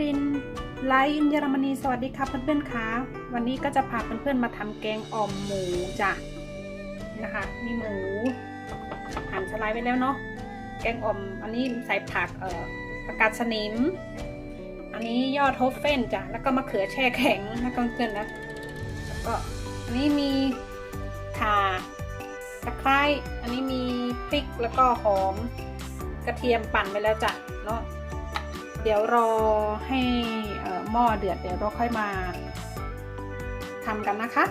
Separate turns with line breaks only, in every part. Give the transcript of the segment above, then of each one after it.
รินทร์ไลฟ์อินเยอรมนีสวัสดีครับเพื่อนๆค่ะวันนี้ก็จะพาเพื่อนๆมาทำแกงอ่อมหมูจ้ะนะคะ มีหมูหั่นสไลด์ไว้แล้วเนาะแกงอ่อมอันนี้ใส่ผักเอ่อผักกาดสนิม อันนี้ยอดโฮฟเฟนจ้ะแล้วก็มะเขือแช่แข็งนะเพื่อนๆนะแล้วก็อันนี้มีข่าตะไคร้อันนี้มีพริกแล้วก็หอม กระเทียมปั่นไปแล้วจ้ะเนาะ เดี๋ยวรอให้หม้อเดือดเดี๋ยวเราค่อยมาทำกันนะคะ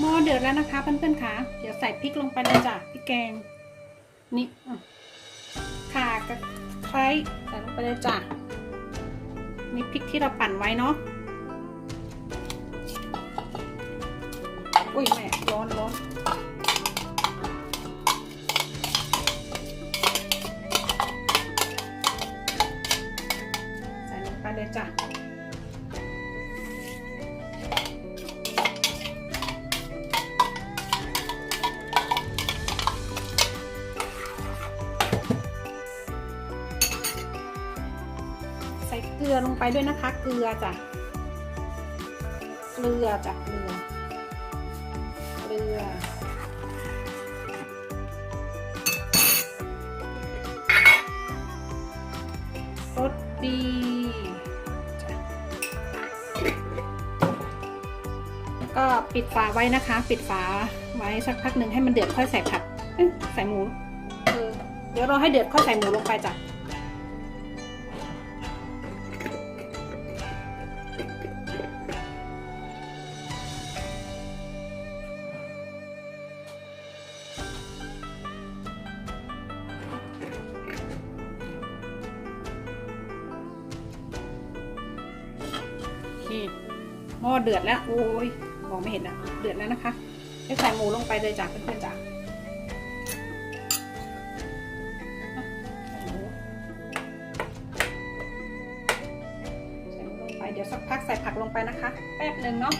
หม้อเดือดแล้วนะคะเพื่อนๆค่ะ เดี๋ยวใส่พริกลงไปเลยจ้ะพริกแกง นี่ข่ากับไคร้ใส่ลงไปเลยจ้ะนี่พริกที่เราปั่นไว้เนาะอุ้ยแม่ร้อนร้อน ไปด้วยนะคะ เกลือจ้ะ เกลือจ้ะเกลือ เกลือ รสดีก็ปิดฝาไว้นะคะ ปิดฝาไว้สักพักหนึ่งให้มันเดือดค่อยใส่ผักใส่หมูเดี๋ยวเราให้เดือดค่อยใส่หมูลงไปจ้ะ หม้อเดือดแล้ว โอ้ยมองไม่เห็นอะเดือดแล้วนะคะให้ใส่หมูลงไปเลยจ้ะเพื่อนๆจ้ะใส่หมูลงไปเดี๋ยวสักพักใส่ผักลงไปนะคะ แป๊บหนึ่งเนาะ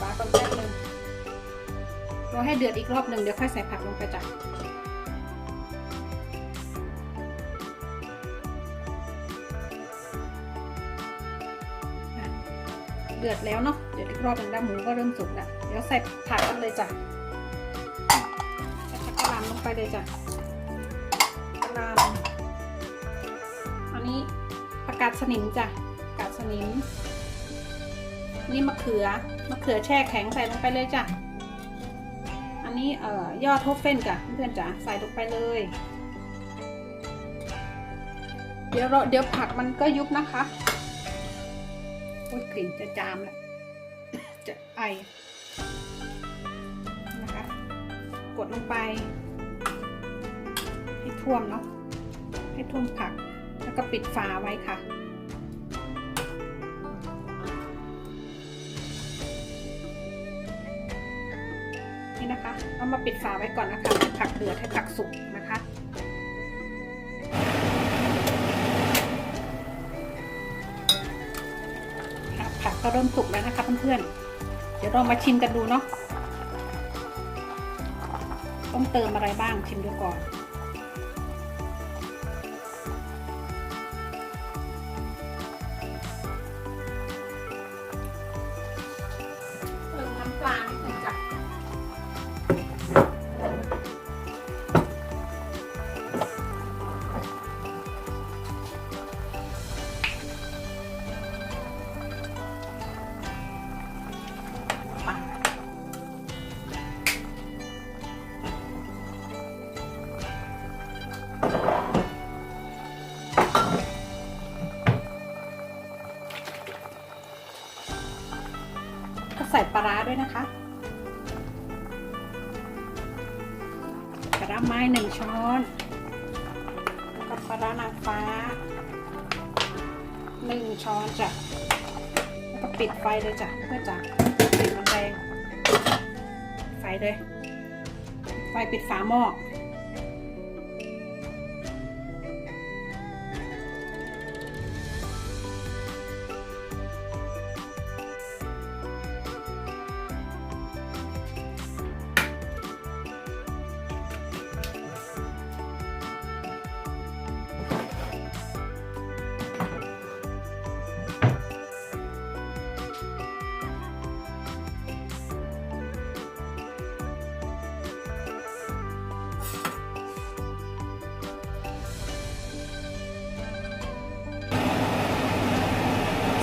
ฝาก่อนแป๊บหนึ่งรอให้เดือดอีกรอบหนึ่งเดี๋ยวค่อยใส่ผักลงไปจ้ะ เดือดแล้วเนาะเดือดอีกรอบหนึงแล้วหมูก็เริ่มสุกแล้วเดี๋ยวใส่ผักกันเลยจ้ะใส่ผักกะหล่ำลงไปเลยจ้ะกะหล่ำอันนี้ผักกาดสนิมจ้ะผักกาดสนิม นี่มะเขือมะเขือแช่แข็งใส่ลงไปเลยจ้ะอันนี้เอ่อยอดทบเฟ้นจ้ะเพื่อนจ้ะใส่ลงไปเลย เดี๋ยวเราเดี๋ยวผักมันก็ยุบนะคะ โอ้ยกลิ่นจะจามแล้วจะไอนะคะ กดลงไป ให้ท่วมเนาะให้ท่วมผัก แล้วก็ปิดฝาไว้ค่ะนี่นะคะ เอามาปิดฝาไว้ก่อนนะคะให้ผักเดือดให้ผักสุกนะคะ ก็เริ่มสุกแล้วนะคะเพื่อนๆ เดี๋ยวเรามาชิมกันดูเนาะ ต้องเติมอะไรบ้างชิมดูก่อน ด้วยนะคะกร้าไม้หนึ่งช้อนแล้วก็ปลานางฟ้าหนึ่งช้อนจ้ะแล้วก็ปิดไฟเลยจ้ะเพื่อจะปิดมันแรงเลย ไฟปิดฝาหม้อ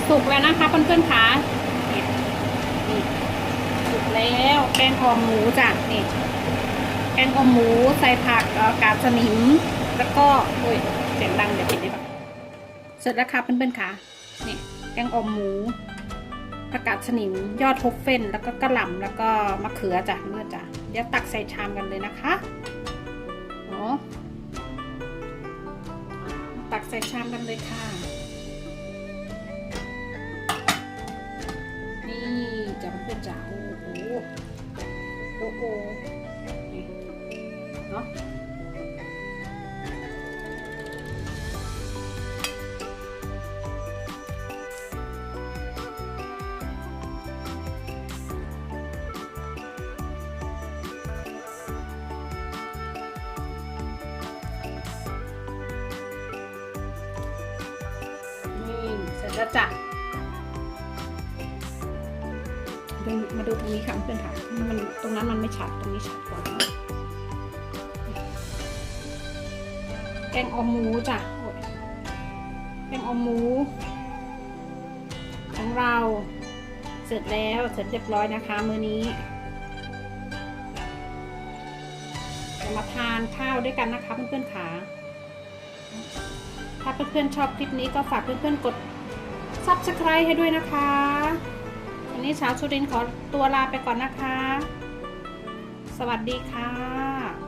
สุกแล้วนะคะเพื่อนๆคะนี่นี่สุกแล้วแกงอ่อมหมูจ้ะนี่แกงอ่อมหมูใส่ผักกาดสนิม แล้วก็โอ้ยเสียงดังเดี๋ยวปิดได้ปะเสร็จแล้วค่ะเพื่อนๆคะนี่แกงอ่อมหมูผักกาดสนิมยอดฮกเฟนแล้วก็กระหล่ำแล้วก็มะเขือจ้ะเมื่อจ้ะเดี๋ยวตักใส่ชามกันเลยนะคะเนาะตักใส่ชามกันเลยค่ะ พื่อนจ๋าโอ้โหโอ้โหเนาะนี่เสร็จแล้วจ้ะ ดูมาดูตรงนี้ค่ะเพื่อนค่ะมันตรงนั้นมันไม่ชัดตรงนี้ชัดกว่าแกงออมหมูจ้ะแกงออมหมู ของเราเสร็จแล้วเสร็จเรียบร้อยนะคะมื้อนี้จะมาทานข้าวด้วยกันนะคะเพื่อนๆค่ะถ้าเพื่อนๆชอบคลิปนี้ก็ฝากเพื่อนๆกด subscribe ให้ด้วยนะคะ นี้สาวชุรินขอตัวลาไปก่อนนะคะ สวัสดีค่ะ